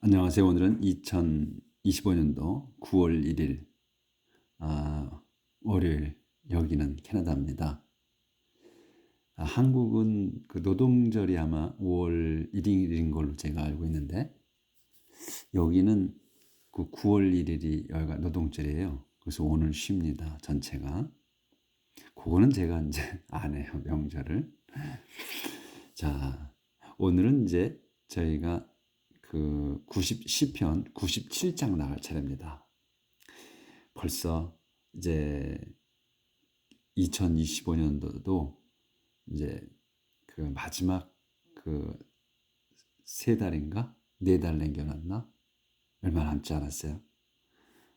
안녕하세요. 오늘은 2025년도 9월 1일 아, 월요일 여기는 캐나다입니다. 아, 한국은 그 노동절이 아마 5월 1일인 걸로 제가 알고 있는데 여기는 그 9월 1일이 여기가 노동절이에요. 그래서 오늘 쉽니다. 전체가. 그거는 제가 이제 안 해요. 명절을. 자, 오늘은 이제 저희가 그 90, 시편 97장 나갈 차례입니다. 벌써 이제 2025년도도 이제 그 마지막 그 세 달인가 네 달 남겨놨나 얼마 남지 않았어요.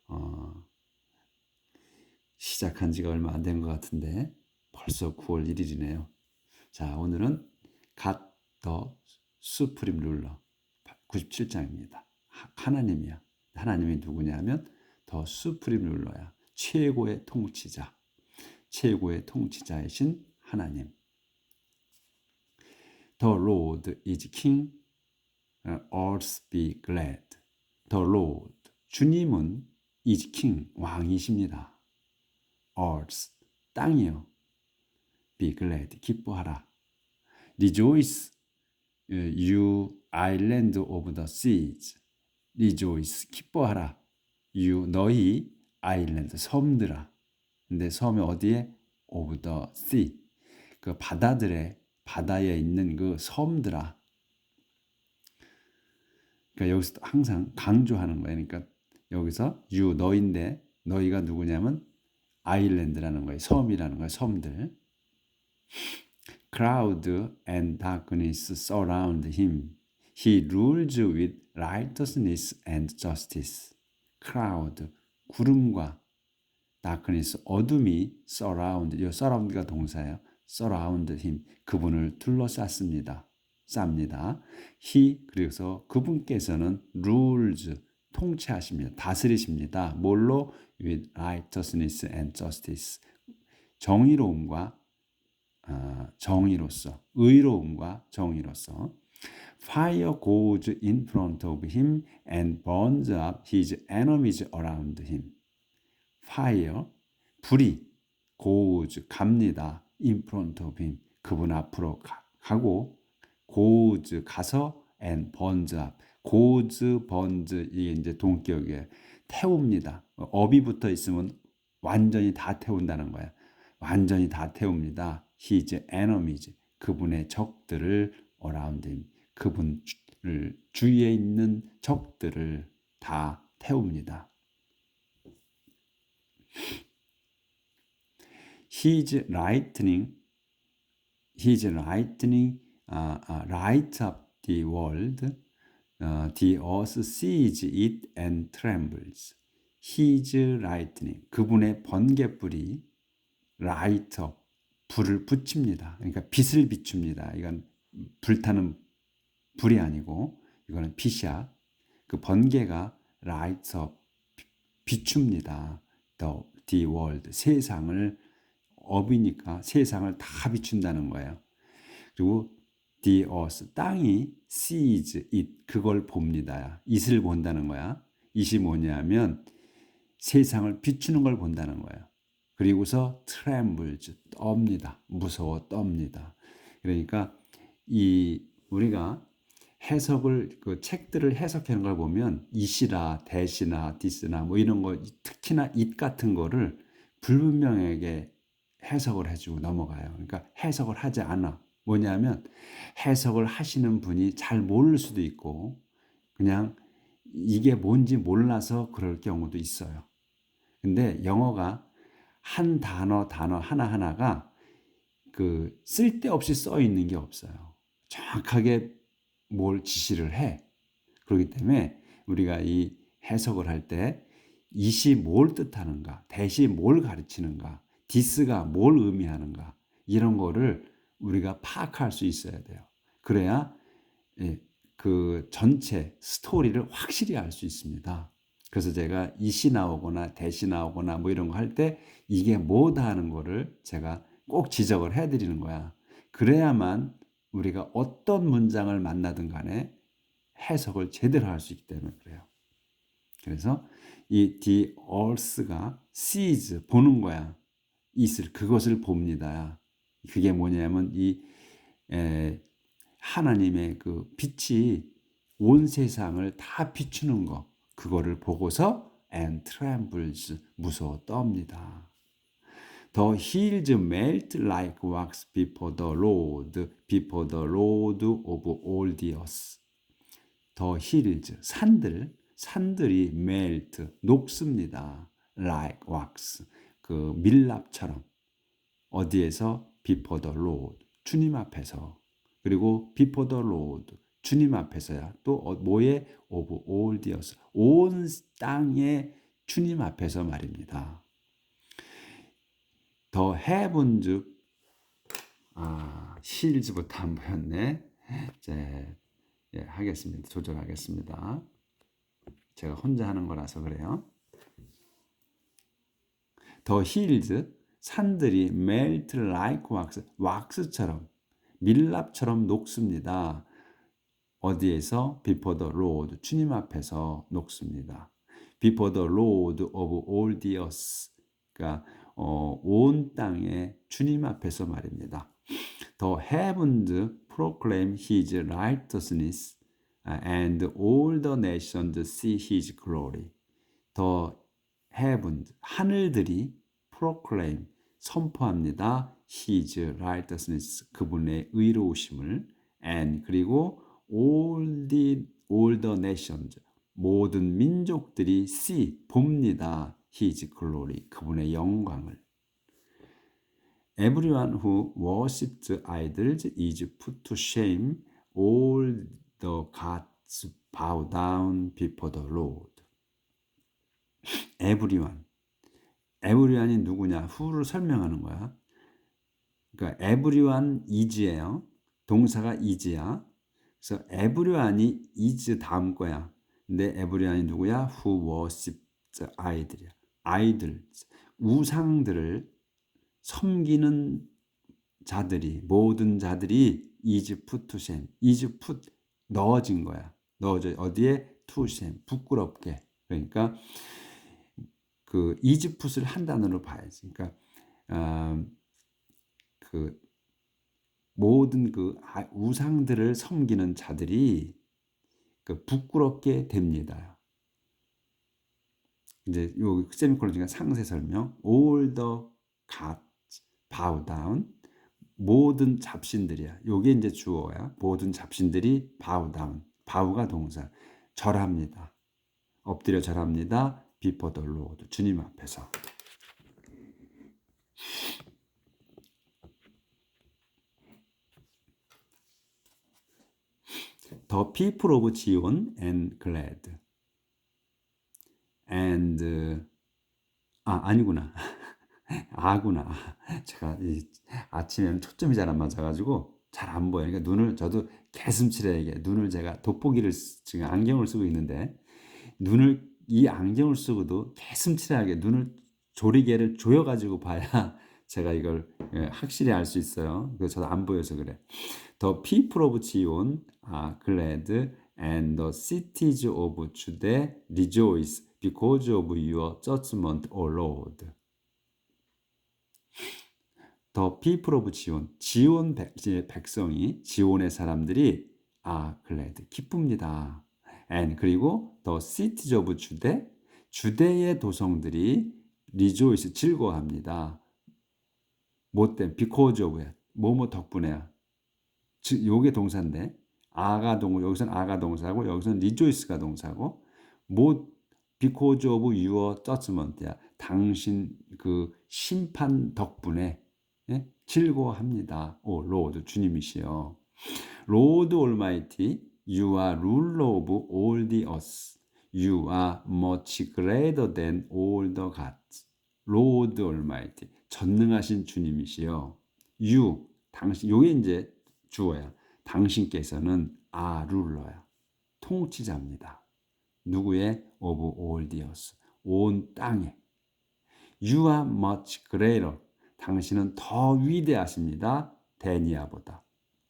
어, 시작한 지가 얼마 안 된 것 같은데 벌써 9월 1일이네요. 자 오늘은 갓 더 수프림 룰러 97장입니다. 하나님이야. 하나님이 누구냐면 더 수프림 룰러야. 최고의 통치자. 최고의 통치자이신 하나님. The Lord is King. Earth be glad. The Lord. 주님은 is King. 왕이십니다. Earth. 땅이요. Be glad. 기뻐하라. Rejoice. You island of the seas. Rejoice. 기뻐하라. You 너희 아일랜드 섬들아. 근데 섬이 어디에? Of the sea. 그 바다들의 바다에 있는 그 섬들아. 그러니까 여기서 항상 강조하는 거예요. 그러니까 여기서 you 너인데 너희가 누구냐면 아일랜드라는 거예요. 섬이라는 거예요. 섬들. Cloud and darkness surround him. He rules with righteousness and justice. Cloud, 구름과 darkness, 어둠이 surround, 이 surround가 동사예요. surround him, 그분을 둘러쌌습니다. 쌉니다. He, 그래서 그분께서는 rules, 통치하십니다. 다스리십니다. 뭘로? with righteousness and justice. 정의로움과 정의로서, 의로움과 정의로서 Fire goes in front of him and burns up his enemies around him. Fire, 불이 goes, 갑니다. in front of him, 그분 앞으로 가, 가고 goes, 가서 and burns up. goes, burns, 이게 이제 동격에 태웁니다. 업이 붙어 있으면 완전히 다 태운다는 거야. 완전히 다 태웁니다. His enemies, 그분의 적들을 around him. 그분을 주위에 있는 적들을 다 태웁니다. His lightning, his lightning, uh, uh, light up the world. Uh, the earth sees it and trembles. His lightning, 그분의 번개불이 light up, 불을 붙입니다. 그러니까 빛을 비춥니다. 이건 불타는 불이 아니고 이거는 빛이야. 그 번개가 lights 비춥니다. The, the world 세상을 업이니까 세상을 다 비춘다는 거예요. 그리고 the earth 땅이 sees it 그걸 봅니다. it을 본다는 거야. it이 뭐냐면 세상을 비추는 걸 본다는 거예요. 그리고서 trembles 떱니다. 무서워 떱니다. 그러니까 이 우리가 해석을 그 책들을 해석하는 걸 보면 이시라 대시나 디스나 뭐 이런 거 특히나 잇 같은 거를 불분명하게 해석을 해주고 넘어가요. 그러니까 해석을 하지 않아. 뭐냐면 해석을 하시는 분이 잘 모를 수도 있고 그냥 이게 뭔지 몰라서 그럴 경우도 있어요. 근데 영어가 한 단어 단어 하나하나가 그 쓸데없이 써 있는 게 없어요. 정확하게 뭘 지시를 해. 그렇기 때문에 우리가 이 해석을 할 때 이시 뭘 뜻하는가, 대시 뭘 가르치는가, 디스가 뭘 의미하는가 이런 거를 우리가 파악할 수 있어야 돼요. 그래야 그 전체 스토리를 확실히 알 수 있습니다. 그래서 제가 이시 나오거나 대시 나오거나 뭐 이런 거 할 때 이게 뭐다 하는 거를 제가 꼭 지적을 해 드리는 거야. 그래야만 우리가 어떤 문장을 만나든 간에 해석을 제대로 할 수 있기 때문에 그래요. 그래서 이 the earth가 sees 보는 거야. 있을 그것을 봅니다. 그게 뭐냐면 이 에, 하나님의 그 빛이 온 세상을 다 비추는 거 그거를 보고서 and trembles 무서워 떱니다. The hills melt like wax before the Lord, before the Lord of all the earth. The hills, 산들, 산들이 melt, 녹습니다. like wax, 그 밀랍처럼. 어디에서? before the Lord, 주님 앞에서. 그리고 before the Lord, 주님 앞에서야. 또 어, of all the earth, 온 땅의 주님 앞에서 말입니다. 더 heavens 아 실즈부터 안 보였네. 이제 예, 하겠습니다. 조절하겠습니다. 제가 혼자 하는 거라서 그래요. 더 힐즈 산들이 melt like wax 왁스처럼 밀랍처럼 녹습니다. 어디에서 before the Lord 주님 앞에서 녹습니다. before the Lord of all the earth 그러니까 어, 온 땅에 주님 앞에서 말입니다. The heavens proclaim His righteousness, and all the nations see His glory. The heavens 하늘들이 proclaim 선포합니다. His righteousness 그분의 의로우심을 and 그리고 all the all the nations 모든 민족들이 see 봅니다. His glory 그분의 영광을 Everyone who worships idols is put to shame. All the gods bow down before the Lord. Everyone. Everyone이 누구냐? who를 설명하는 거야. 그러니까 everyone is예요. 동사가 is야. 그래서 everyone이 is 다음 거야. 근데 everyone이 누구야? who worships idol이야. 아이들, 우상들을 섬기는 자들이 모든 자들이 이즈 푸투셈 이즈 푸 넣어진 거야. 넣어져 어디에 투셈 부끄럽게 그러니까 그 이즈 풋을 한 단어로 봐야지. 그러니까 어, 그 모든 그 아, 우상들을 섬기는 자들이 그 부끄럽게 됩니다. 이제 요 세미콜론 중에 상세 설명 all the gods bow down 모든 잡신들이야. 요게 이제 주어야. 모든 잡신들이 bow down. bow가 동사. 절합니다. 엎드려 절합니다. before the Lord. 주님 앞에서. The people of Zion and glad. and 아 아니구나 아구나 제가 아침에는 초점이 잘 안 맞아가지고 잘 안 보여. 그러니까 눈을 저도 개슴츠레하게 눈을 제가 돋보기를 지금 안경을 쓰고 있는데 눈을 이 안경을 쓰고도 개슴츠레하게 눈을 조리개를 조여가지고 봐야 제가 이걸 예, 확실히 알 수 있어요. 그래서 저도 안 보여서 그래. The people of Zion are glad and the cities of Judah rejoice because of your judgment, O Lord. The people of 지온, 지온 백, 백성이, 지온의 사람들이 아, glad, 기쁩니다. and 그리고 the cities of 주대, 주대의 도성들이 rejoice, 즐거워합니다. 뭐 때문에? because of, 뭐뭐 덕분에야. 즉, 요게 동사인데, 아가 동, 여기서는 아가 동사고, 여기서는 rejoice가 동사고, 뭐 because of your judgment야. 당신 그 심판 덕분에 예? 즐거워합니다. 오, 로드 주님이시여. 로드 올마이티, you are ruler of all the earth. You are much greater than all the gods. 로드 올마이티, 전능하신 주님이시여. you, 당신, 요게 이제 주어야. 당신께서는 아 룰러야. 통치자입니다. 누구의 of all the earth. 온 땅에. You are much greater. 당신은 더 위대하십니다. 데니아보다.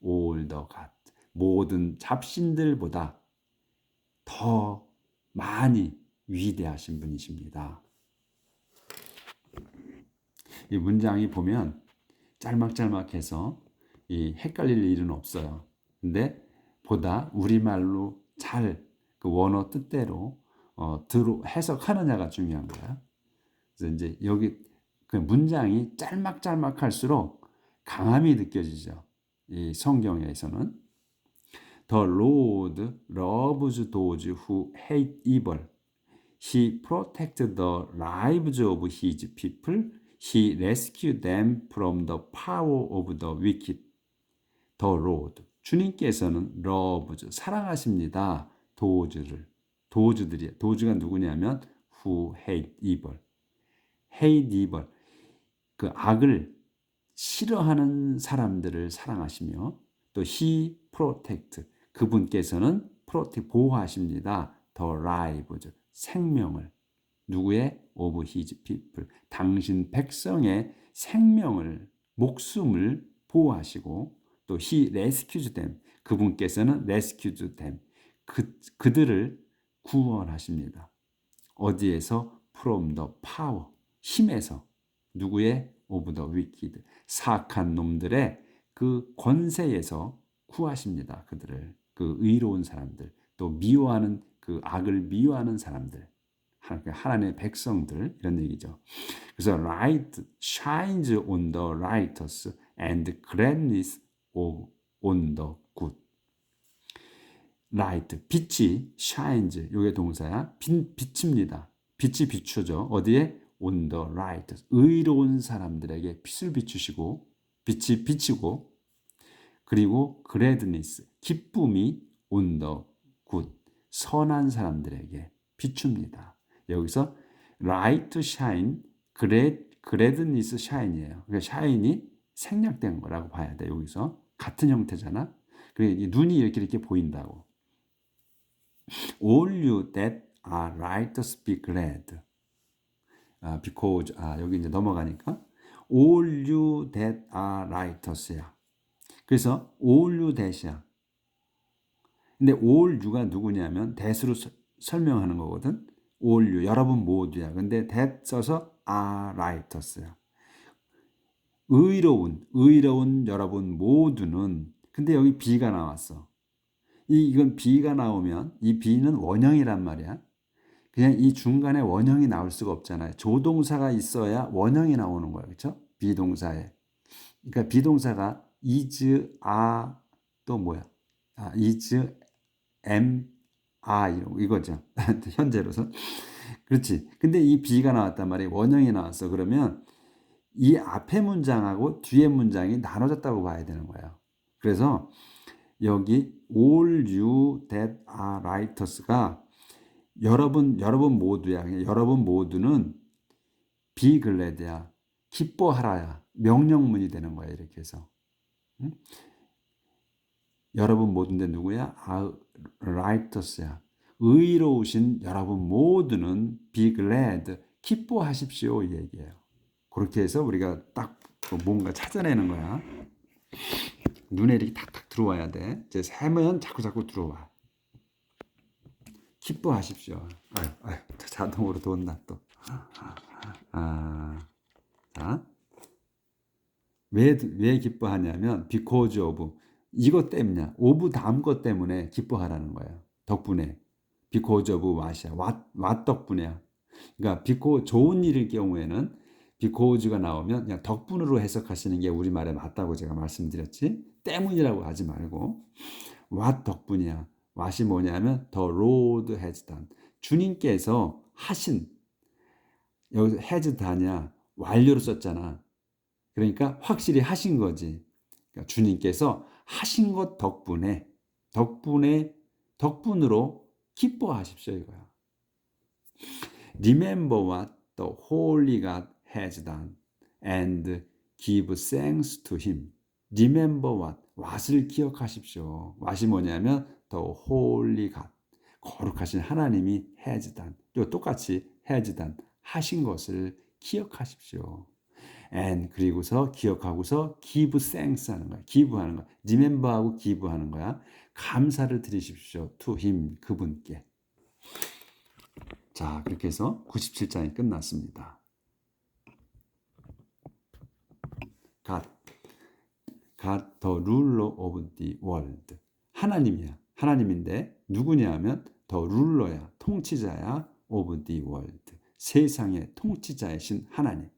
all the god. 모든 잡신들보다. 더 많이 위대하신 분이십니다. 이 문장이 보면 짤막짤막해서 이 헷갈릴 일은 없어요. 근데 보다 우리말로 잘 그 원어 뜻대로 어, 들어 해석하느냐가 중요한 거야. 그래서 이제 여기 그 문장이 짤막짤막할수록 강함이 느껴지죠. 이 성경에서는 The Lord loves those who hate evil. He protects the lives of his people. He rescues them from the power of the wicked. The Lord. 주님께서는 loves, 사랑하십니다. 도주를. 도주들이, 도주가 누구냐면 who hate evil. hate evil. 그 악을 싫어하는 사람들을 사랑하시며 또 he protect. 그분께서는 protect, 보호하십니다. the lives, 생명을. 누구의? of his people. 당신 백성의 생명을, 목숨을 보호하시고 또 he rescues them. 그분께서는 rescues them. 그, 그들을 구원하십니다. 어디에서? from the power. 힘에서. 누구의? of the wicked. 사악한 놈들의 그 권세에서 구하십니다. 그들을. 그 의로운 사람들. 또 미워하는 그 악을 미워하는 사람들. 하나님의 백성들 이런 얘기죠. 그래서 light shines on the righteous and gladness on the good. light 빛이 shines 요게 동사야. 빛, 비칩니다. 빛이 비추죠. 어디에? on the right 의로운 사람들에게 빛을 비추시고 빛이 비치고 그리고 gladness 기쁨이 on the good 선한 사람들에게 비춥니다. 여기서 light shine glad gladness shine이에요. 그러니까 shine이 생략된 거라고 봐야 돼. 여기서 같은 형태잖아. 그러니까 눈이 이렇게 이렇게 보인다고. All you that are righteous be glad. 아, because 아, 여기 이제 넘어가니까 all you that are righteous야. 그래서 all you that이야. 근데 all you가 누구냐면 that으로 서, 설명하는 거거든. All you 여러분 모두야. 근데 that 써서 are righteous야. 의로운 의로운 여러분 모두는 근데 여기 be가 나왔어. 이 이건 be가 나오면 이 be는 원형이란 말이야. 그냥 이 중간에 원형이 나올 수가 없잖아요. 조동사가 있어야 원형이 나오는 거예요. 그렇죠? 비동사에. 그러니까 비동사가 is, are 또 뭐야? 아, is, am, are 이거죠. 현재로서. 그렇지. 근데 이 be가 나왔단 말이에요. 원형이 나왔어. 그러면 이 앞에 문장하고 뒤에 문장이 나눠졌다고 봐야 되는 거예요. 그래서 여기 all you that are righteous가 여러분 여러분 모두야. 여러분 모두는 비글레드야. 기뻐하라야. 명령문이 되는 거야. 이렇게 해서. 응? 여러분 모두인데 누구야? 아, righteous야. 의로우신 여러분 모두는 be glad. 기뻐하십시오. 이 얘기예요. 그렇게 해서 우리가 딱 뭔가 찾아내는 거야. 눈에 이렇게 탁탁 들어와야 돼. 이제 세면 자꾸 자꾸 들어와. 기뻐하십시오. 아유, 아유, 자동으로 돈다 또. 아, 자, 왜, 왜 기뻐하냐면 because of 이것 때문이야. 오브 다음 것 때문에 기뻐하라는 거예요. 덕분에 of what이야. what, what 덕분이야. 그러니까 because 좋은 일일 경우에는 because가 나오면 그냥 덕분으로 해석하시는 게 우리말에 맞다고 제가 말씀드렸지. 때문이라고 하지 말고 what 덕분이야. what이 뭐냐면 the done. 주님께서 하신 여기서 done이야. 완료로 썼잖아. 그러니까 확실히 하신 거지. 그러니까 주님께서 하신 것 덕분에 덕분에 덕분으로 기뻐하십시오 이거야. Remember what the Holy God has done and give thanks to him. Remember what? what을 기억하십시오. what이 뭐냐면 the holy God. 거룩하신 하나님이 has done. 또 똑같이 has done. 하신 것을 기억하십시오. And 그리고서 기억하고서 give thanks 하는 거야. give 하는 거야. remember하고 give 하는 거야. 감사를 드리십시오. to him 그분께. 자, 그렇게 해서 97장이 끝났습니다. God, God the ruler of the world. 하나님이야. 하나님인데 누구냐 하면 더 룰러야. 통치자야. of the world. 세상의 통치자이신 하나님.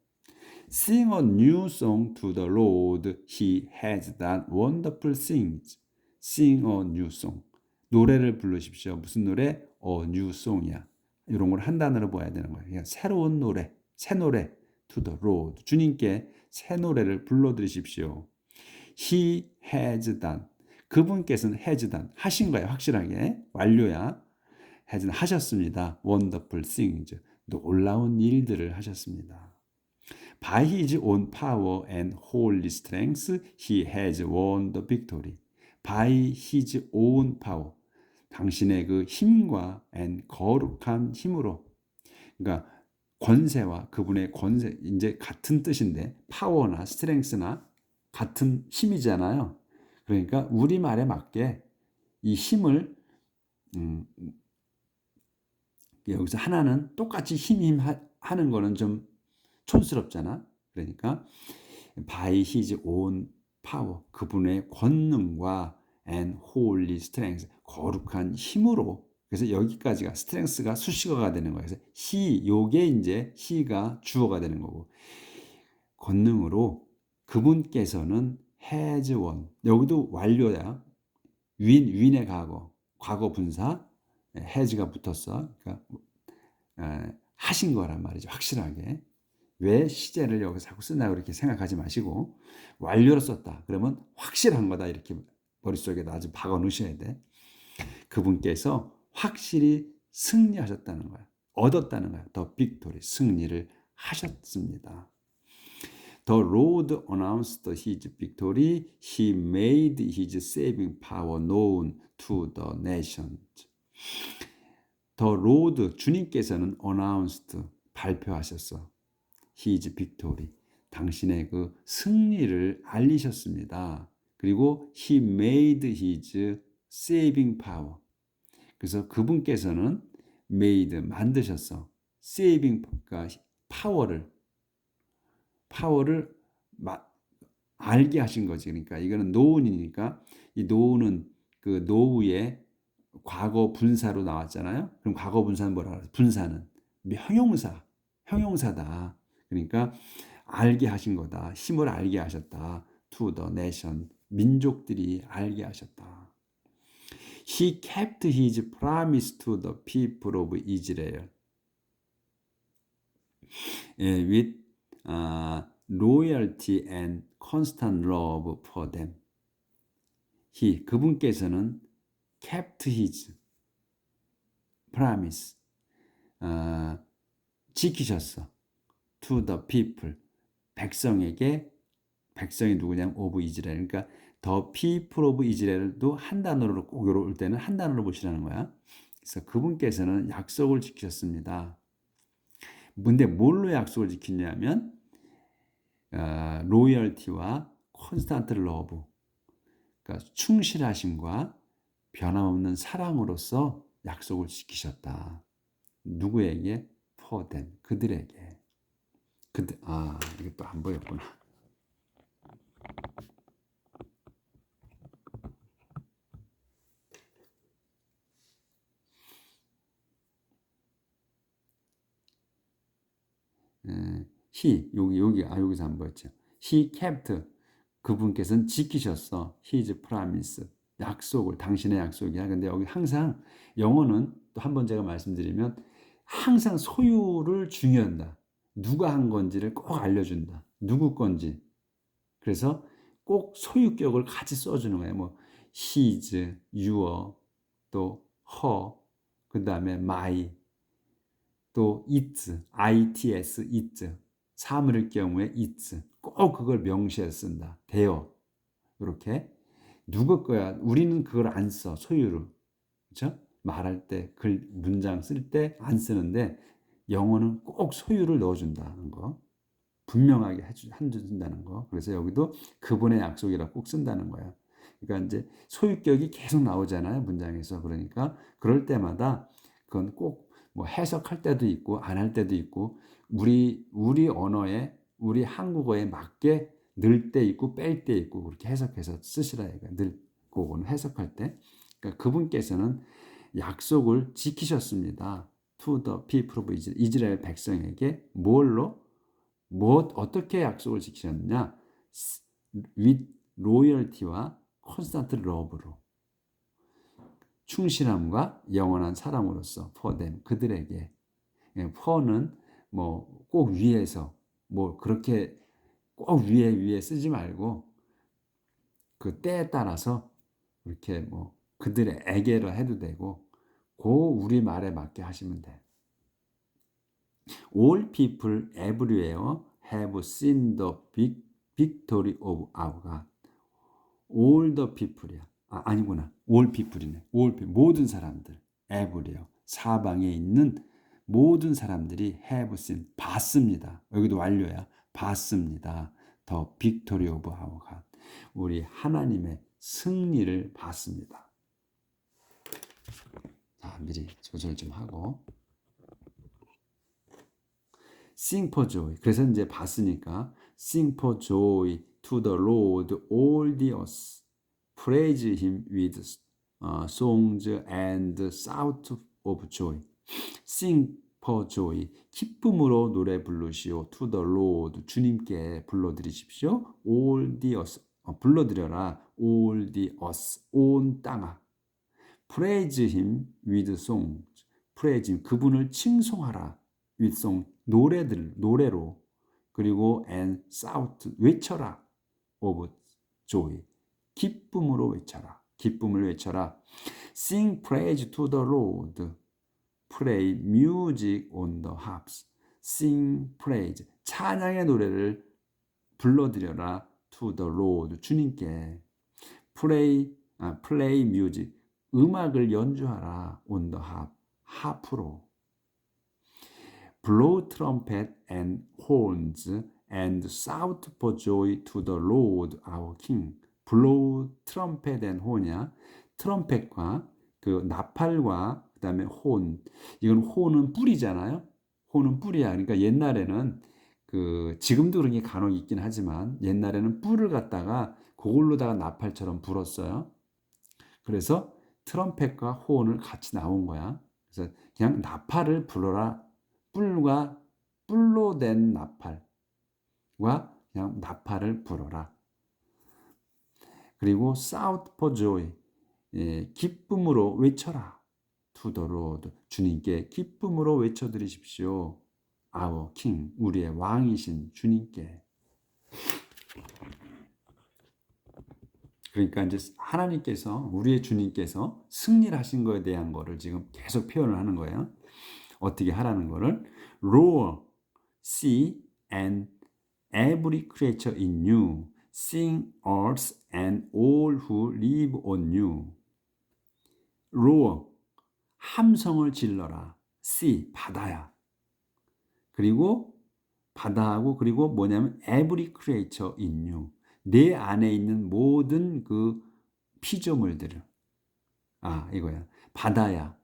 Sing a new song to the Lord. He has done wonderful things. Sing a new song. 노래를 부르십시오. 무슨 노래? A new song이야. 이런 걸 한 단어로 봐야 되는 거예요. 그냥 새로운 노래, 새 노래. To the Lord. 주님께 새 노래를 불러드리십시오. He has done. 그분께서는 has done. 하신 거예요. 확실하게. 완료야. has. 하셨습니다. Wonderful things. 놀라운 일들을 하셨습니다. By his own power and holy strength, he has won the victory. By his own power. 당신의 그 힘과 and 거룩한 힘으로. 그러니까 권세와 그분의 권세, 이제 같은 뜻인데, 파워나 스트렝스나 같은 힘이잖아요. 그러니까 우리말에 맞게 이 힘을, 음, 여기서 하나는 똑같이 힘 힘 하는 거는 좀 촌스럽잖아. 그러니까 by his own power 그분의 권능과 and holy strength 거룩한 힘으로 그래서 여기까지가 strength가 수식어가 되는 거예요. 그래서 he 요게 이제 he가 주어가 되는 거고 권능으로 그분께서는 has won 여기도 완료야. 윈 윈의 과거 과거 분사 has가 붙었어. 그러니까 하신 거란 말이죠. 확실하게. 왜 시제를 여기서 자꾸 쓰나 그렇게 생각하지 마시고 완료로 썼다. 그러면 확실한 거다 이렇게 머릿속에 아주 박아 놓으셔야 돼. 그분께서 확실히 승리하셨다는 거야. 얻었다는 거야. 더 빅토리 승리를 하셨습니다. The Lord announced his victory. He made his saving power known to the nations. The Lord 주님께서는 announced 발표하셨어. His victory. 당신의 그 승리를 알리셨습니다. 그리고 he made his saving power. 그래서 그분께서는 made 만드셨어. saving 그러니까 파워를 파워를 마, 알게 하신 거지. 그러니까 이거는 노운이니까 이 노운은 그 노우의 과거 분사로 나왔잖아요. 그럼 과거 분사는 뭐라 그래? 분사는 형용사, 형용사다. 그러니까 알게 하신 거다. 힘을 알게 하셨다. To the nation. 민족들이 알게 하셨다. He kept his promise to the people of Israel. with uh, loyalty and constant love for them. He 그분께서는 kept his promise 어, 지키셨어. To the people 백성에게 백성이 누구냐면 오브 이스라엘 그러니까 더 people of 이스라엘도 한 단어로 꼭올 때는 한 단어로 보시라는 거야. 그래서 그분께서는 약속을 지키셨습니다. 근데 뭘로 약속을 지키냐면 어, 로열티와 콘스탄트 러브 그러니까 충실하심과 변함없는 사랑으로서 약속을 지키셨다. 누구에게? them 그들에게. 그들 아 이게 또 안 보였구나. he 여기 여기 아 여기서 안 보였죠. he kept 그분께서는 지키셨어. his promise 약속을 당신의 약속이야. 근데 여기 항상 영어는 또 한 번 제가 말씀드리면 항상 소유를 중요한다. 누가 한 건지를 꼭 알려준다. 누구 건지. 그래서 꼭 소유격을 같이 써주는 거예요. 뭐 his, your, 또 her, 그 다음에 my, 또 it, its, it. 사물일 경우에 it. 꼭 그걸 명시해 쓴다. 되어. 이렇게. 누구 거야? 우리는 그걸 안 써. 소유를. 그렇죠? 말할 때, 글, 문장 쓸 때 안 쓰는데 영어는 꼭 소유를 넣어준다는 거. 분명하게 해준다는 거. 그래서 여기도 그분의 약속이라 꼭 쓴다는 거야. 그러니까 이제 소유격이 계속 나오잖아요. 문장에서. 그러니까 그럴 때마다 그건 꼭 뭐 해석할 때도 있고 안 할 때도 있고 우리 우리 언어에 우리 한국어에 맞게 넣을 때 있고 뺄 때 있고 그렇게 해석해서 쓰시라 이거 넣고 해석할 때 그러니까 그분께서는 약속을 지키셨습니다. To the people of 이스라엘 백성에게 뭘로 뭐 어떻게 약속을 지키셨느냐? with 로열티와 콘스탄트 러브로 충실함과 영원한 사랑으로서 for them 그들에게 for는 뭐 꼭 위에서 뭐 그렇게 꼭 위에 위에 쓰지 말고 그 때에 따라서 이렇게 뭐 그들의 에게로 해도 되고 고 우리 말에 맞게 하시면 돼. All people everywhere have seen the victory of our God. All the people이야. 아, 아니구나. All people이네. All people. 모든 사람들. everywhere. 사방에 있는 모든 사람들이 have seen. 봤습니다. 여기도 완료야. 봤습니다. The victory of our God. 우리 하나님의 승리를 봤습니다. 자, 미리 조절 좀 하고. Sing for joy. 그래서 이제 봤으니까 Sing for joy to the Lord all the earth. Praise him with uh, songs and shout of joy. Sing for joy. 기쁨으로 노래 부르시오. To the Lord. 주님께 불러드리십시오. All the earth. 어, 불러드려라. All the earth. 온 땅아. Praise him with songs. Praise him. 그분을 칭송하라. with song. 노래들, 노래로. 그리고 and shout. 외쳐라. of joy. 기쁨으로 외쳐라. 기쁨을 외쳐라. Sing praise to the Lord. Play music on the harps. Sing praise. 찬양의 노래를 불러드려라. To the Lord. 주님께. Play, 아, play music. 음악을 연주하라. On the harp. 하프로. Blow trumpet and horns and shout for joy to the Lord our King. blow 트럼펫 앤 혼이야. 트럼펫과 그 나팔과 그다음에 혼. 이건 혼은 뿌리잖아요. 혼은 뿌리야. 그러니까 옛날에는 그 지금도 그런 게 간혹 있긴 하지만 옛날에는 뿔을 갖다가 그걸로다가 나팔처럼 불었어요. 그래서 트럼펫과 호은을 같이 나온 거야. 그래서 그냥 나팔을 불어라. 뿔과 뿔로 된 나팔과 그냥 나팔을 불어라. 그리고 shout for joy 예, 기쁨으로 외쳐라. Lord 주님께 기쁨으로 외쳐드리십시오. our King 우리의 왕이신 주님께 그러니까 이제 하나님께서 우리의 주님께서 승리를 하신 거에 대한 거를 지금 계속 표현을 하는 거예요. 어떻게 하라는 거를 roar, see and every creature in you, sing earth and all who live on you. roar, 함성을 질러라. sea, 바다야. 그리고 바다하고 그리고 뭐냐면 every creature in you. 내 안에 있는 모든 그 피조물들을 아 이거야 바다야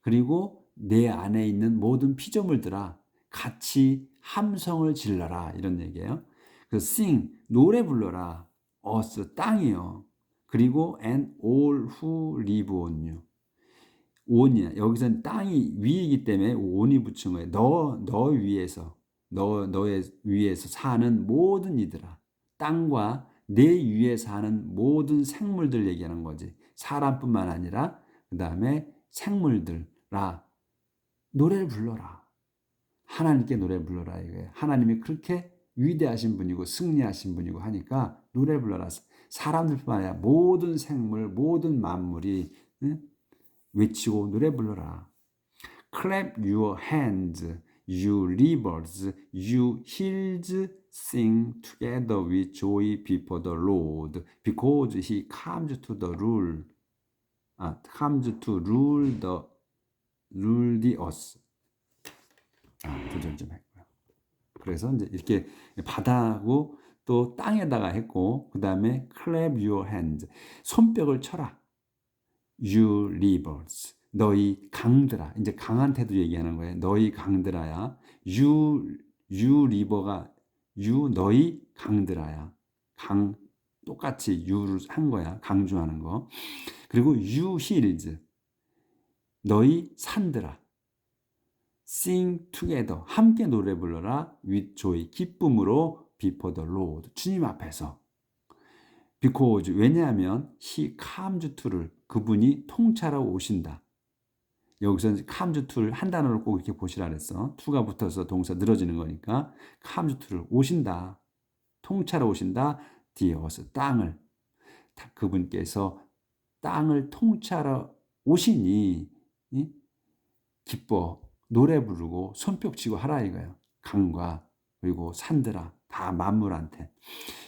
그리고 내 안에 있는 모든 피조물들아 같이 함성을 질러라 이런 얘기예요. 그 sing 노래 불러라 us 땅이요. 그리고 and all who live on you 온이야. 여기서는 땅이 위이기 때문에 온이 붙인 거예요. 너, 너 위에서, 너, 너의 위에서 사는 모든 이들아. 땅과 내 위에 사는 모든 생물들 얘기하는 거지. 사람뿐만 아니라 그 다음에 생물들라 노래를 불러라. 하나님께 노래 불러라 이거예요. 하나님이 그렇게 위대하신 분이고 승리하신 분이고 하니까 노래 불러라. 사람들뿐만 아니라 모든 생물, 모든 만물이 응? 외치고 노래 불러라. Clap your hands, you rivers, you hills, sing together with joy before the Lord, because he comes to the rule, 아, comes to rule the rule the earth. 아, 조절 좀 했고요. 그래서 이제 이렇게 바다하고 또 땅에다가 했고 그 다음에 clap your hands 손뼉을 쳐라. you rivers 너희 강들아 이제 강한 태도 얘기하는 거예요. 너희 강들아야 유, 유 리버가 유 너희 강들아야. 강 똑같이 유를 한 거야. 강조하는 거. 그리고 유 힐즈 너희 산들아. sing together. 함께 노래 불러라. with joy. 기쁨으로 before the Lord. 주님 앞에서. because 왜냐하면 he comes to를 그분이 통찰하고 오신다 여기서 comes to를 한 단어로 꼭 이렇게 보시라 그랬어 to가 붙어서 동사 늘어지는 거니까 comes to를 오신다 통찰하러 오신다 디어스 땅을 그분께서 땅을 통찰하러 오시니 기뻐 노래 부르고 손뼉치고 하라 이거예요. 강과 그리고 산들아 다 만물한테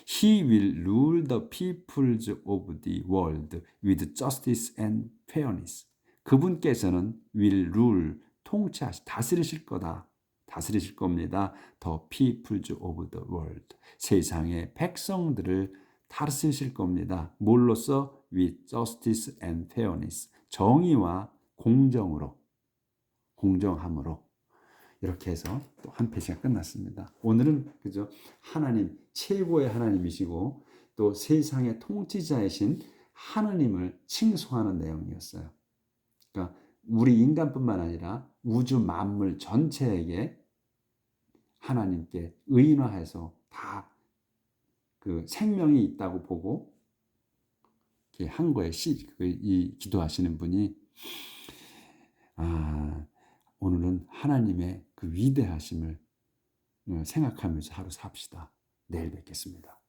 He will rule the peoples of the world with justice and fairness. 그분께서는 will rule 통치하시 다스리실 거다. 다스리실 겁니다. The peoples of the world. 세상의 백성들을 다스리실 겁니다. 뭘로써 with justice and fairness. 정의와 공정으로 공정함으로 이렇게 해서 또 한 페이지가 끝났습니다. 오늘은 그죠 하나님 최고의 하나님이시고 또 세상의 통치자이신 하나님을 칭송하는 내용이었어요. 그러니까 우리 인간뿐만 아니라 우주 만물 전체에게 하나님께 의인화해서 다 그 생명이 있다고 보고 이렇게 한 거에 시, 그 이 기도하시는 분이 아 오늘은 하나님의 그 위대하심을 어, 생각하면서 하루 삽시다. 내일 뵙겠습니다.